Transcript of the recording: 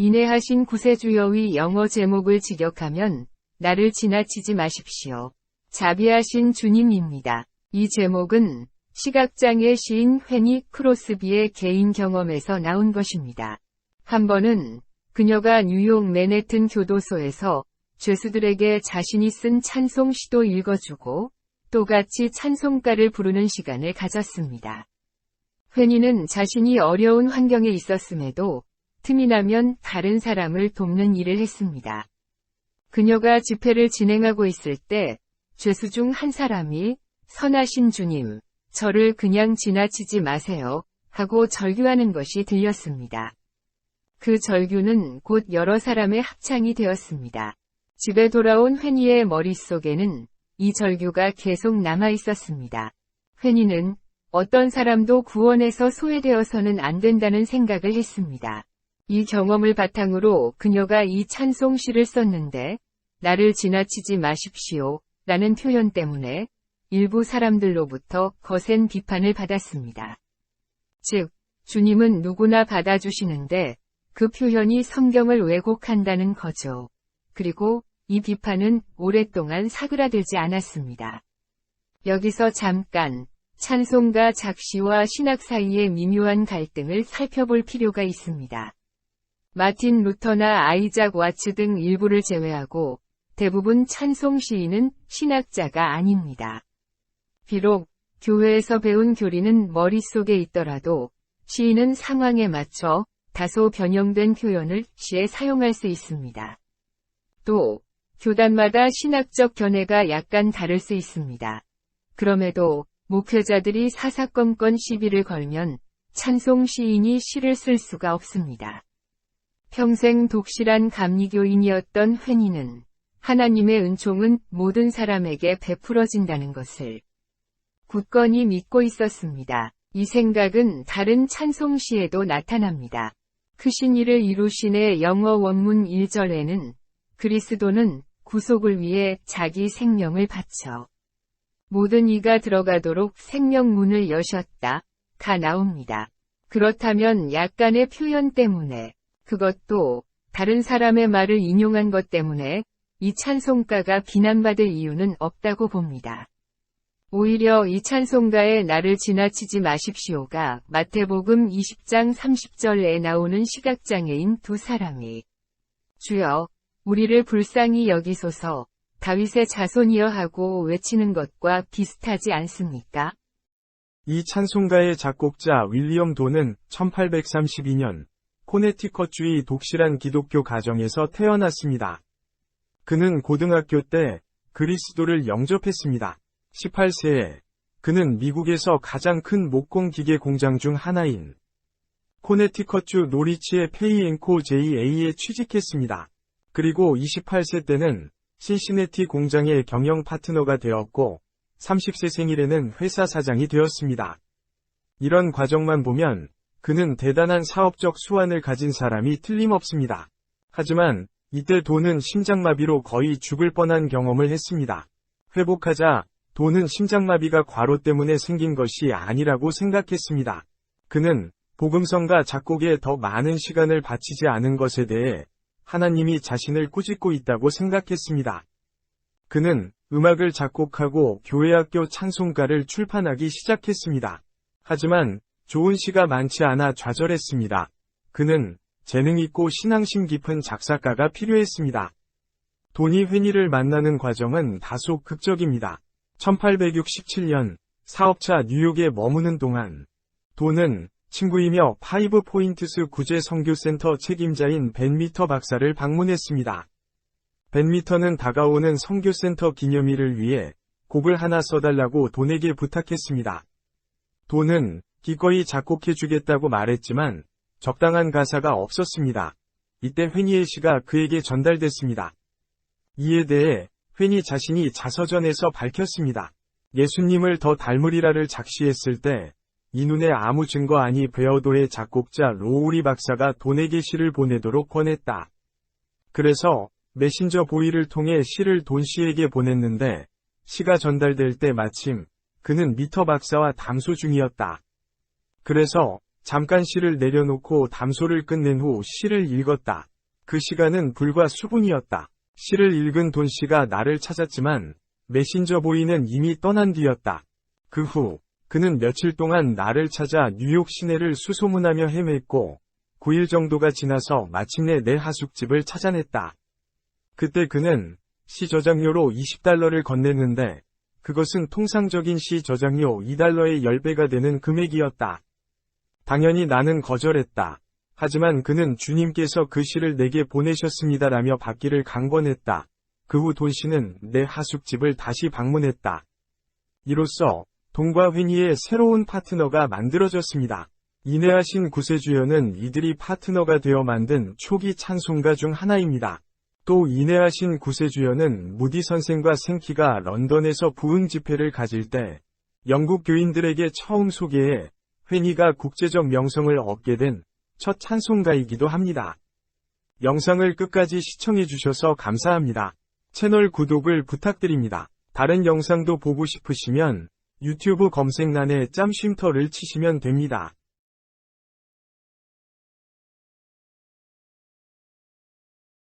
인해하신 구세주여의 영어 제목을 직역하면 나를 지나치지 마십시오. 자비하신 주님입니다. 이 제목은 시각장애 시인 회니 크로스비의 개인 경험에서 나온 것입니다. 한 번은 그녀가 뉴욕 맨해튼 교도소에서 죄수들에게 자신이 쓴 찬송 시도 읽어주고 또 같이 찬송가를 부르는 시간을 가졌습니다. 회니는 자신이 어려운 환경에 있었음에도 틈이 나면 다른 사람을 돕는 일을 했습니다. 그녀가 집회를 진행하고 있을 때 죄수 중 한 사람이 선하신 주님, 저를 그냥 지나치지 마세요 하고 절규하는 것이 들렸습니다. 그 절규는 곧 여러 사람의 합창이 되었습니다. 집에 돌아온 회니의 머릿속에는 이 절규가 계속 남아 있었습니다. 회니는 어떤 사람도 구원에서 소외되어서는 안 된다는 생각을 했습니다. 이 경험을 바탕으로 그녀가 이 찬송시를 썼는데, 나를 지나치지 마십시오. 라는 표현 때문에 일부 사람들로부터 거센 비판을 받았습니다. 즉, 주님은 누구나 받아주시는데 그 표현이 성경을 왜곡한다는 거죠. 그리고 이 비판은 오랫동안 사그라들지 않았습니다. 여기서 잠깐 찬송가 작시와 신학 사이의 미묘한 갈등을 살펴볼 필요가 있습니다. 마틴 루터나 아이작 와츠 등 일부를 제외하고 대부분 찬송 시인은 신학자가 아닙니다. 비록 교회에서 배운 교리는 머릿속에 있더라도 시인은 상황에 맞춰 다소 변형된 표현을 시에 사용할 수 있습니다. 또 교단마다 신학적 견해가 약간 다를 수 있습니다. 그럼에도 목회자들이 사사건건 시비를 걸면 찬송 시인이 시를 쓸 수가 없습니다. 평생 독실한 감리교인이었던 회니는 하나님의 은총은 모든 사람에게 베풀어진다는 것을 굳건히 믿고 있었습니다. 이 생각은 다른 찬송시에도 나타납니다. 크신 일을 이루신의 영어 원문 1절에는 그리스도는 구속을 위해 자기 생명을 바쳐 모든 이가 들어가도록 생명문을 여셨다. 가 나옵니다. 그렇다면 약간의 표현 때문에 그것도 다른 사람의 말을 인용한 것 때문에 이 찬송가가 비난받을 이유는 없다고 봅니다. 오히려 이 찬송가에 나를 지나치지 마십시오가 마태복음 20장 30절에 나오는 시각장애인 두 사람이 주여 우리를 불쌍히 여기소서 다윗의 자손이여 하고 외치는 것과 비슷하지 않습니까? 이 찬송가의 작곡자 윌리엄 도는 1832년 코네티컷주의 독실한 기독교 가정에서 태어났습니다. 그는 고등학교 때 그리스도를 영접했습니다. 18세에 그는 미국에서 가장 큰 목공 기계 공장 중 하나인 코네티컷주 노리치의 페이앵코 JA에 취직했습니다. 그리고 28세 때는 신시내티 공장의 경영 파트너가 되었고 30세 생일에는 회사 사장이 되었습니다. 이런 과정만 보면 그는 대단한 사업적 수완을 가진 사람이 틀림없습니다. 하지만 이때 돈은 심장마비로 거의 죽을 뻔한 경험을 했습니다. 회복하자 돈은 심장마비가 과로 때문에 생긴 것이 아니라고 생각했습니다. 그는 복음성과 작곡에 더 많은 시간을 바치지 않은 것에 대해 하나님이 자신을 꾸짖고 있다고 생각했습니다. 그는 음악을 작곡하고 교회학교 찬송가를 출판하기 시작했습니다. 하지만 좋은 시가 많지 않아 좌절했습니다. 그는 재능 있고 신앙심 깊은 작사가가 필요했습니다. 돈이 회니를 만나는 과정은 다소 극적입니다. 1867년 사업차 뉴욕에 머무는 동안 돈은 친구이며 파이브 포인트스 구제 선교센터 책임자인 벤미터 박사를 방문했습니다. 벤미터는 다가오는 선교센터 기념일을 위해 곡을 하나 써달라고 돈에게 부탁했습니다. 돈은 기꺼이 작곡해주겠다고 말했지만 적당한 가사가 없었습니다. 이때 회니의 시가 그에게 전달됐습니다. 이에 대해 회니 자신이 자서전에서 밝혔습니다. 예수님을 더 닮으리라를 작시했을 때 이 눈에 아무 증거 아니 베어도의 작곡자 로우리 박사가 돈에게 시를 보내도록 권했다. 그래서 메신저 보이를 통해 시를 돈 씨에게 보냈는데 시가 전달될 때 마침 그는 미터 박사와 담소 중이었다. 그래서 잠깐 시를 내려놓고 담소를 끝낸 후 시를 읽었다. 그 시간은 불과 수분이었다. 시를 읽은 돈 씨가 나를 찾았지만 메신저 보이는 이미 떠난 뒤였다. 그 후 그는 며칠 동안 나를 찾아 뉴욕 시내를 수소문하며 헤맸고 9일 정도가 지나서 마침내 내 하숙집을 찾아냈다. 그때 그는 시 저장료로 20달러를 건넸는데 그것은 통상적인 시 저장료 2달러의 10배가 되는 금액이었다. 당연히 나는 거절했다. 하지만 그는 주님께서 그 시를 내게 보내셨습니다라며 받기를 강권했다. 그 후 돈 씨는 내 하숙집을 다시 방문했다. 이로써 돈과 회니의 새로운 파트너가 만들어졌습니다. 인내하신 구세주여는 이들이 파트너가 되어 만든 초기 찬송가 중 하나입니다. 또 인내하신 구세주여는 무디 선생과 생키가 런던에서 부흥 집회를 가질 때 영국 교인들에게 처음 소개해 회니가 국제적 명성을 얻게 된 첫 찬송가이기도 합니다. 영상을 끝까지 시청해주셔서 감사합니다. 채널 구독을 부탁드립니다. 다른 영상도 보고 싶으시면 유튜브 검색란에 짬쉼터를 치시면 됩니다.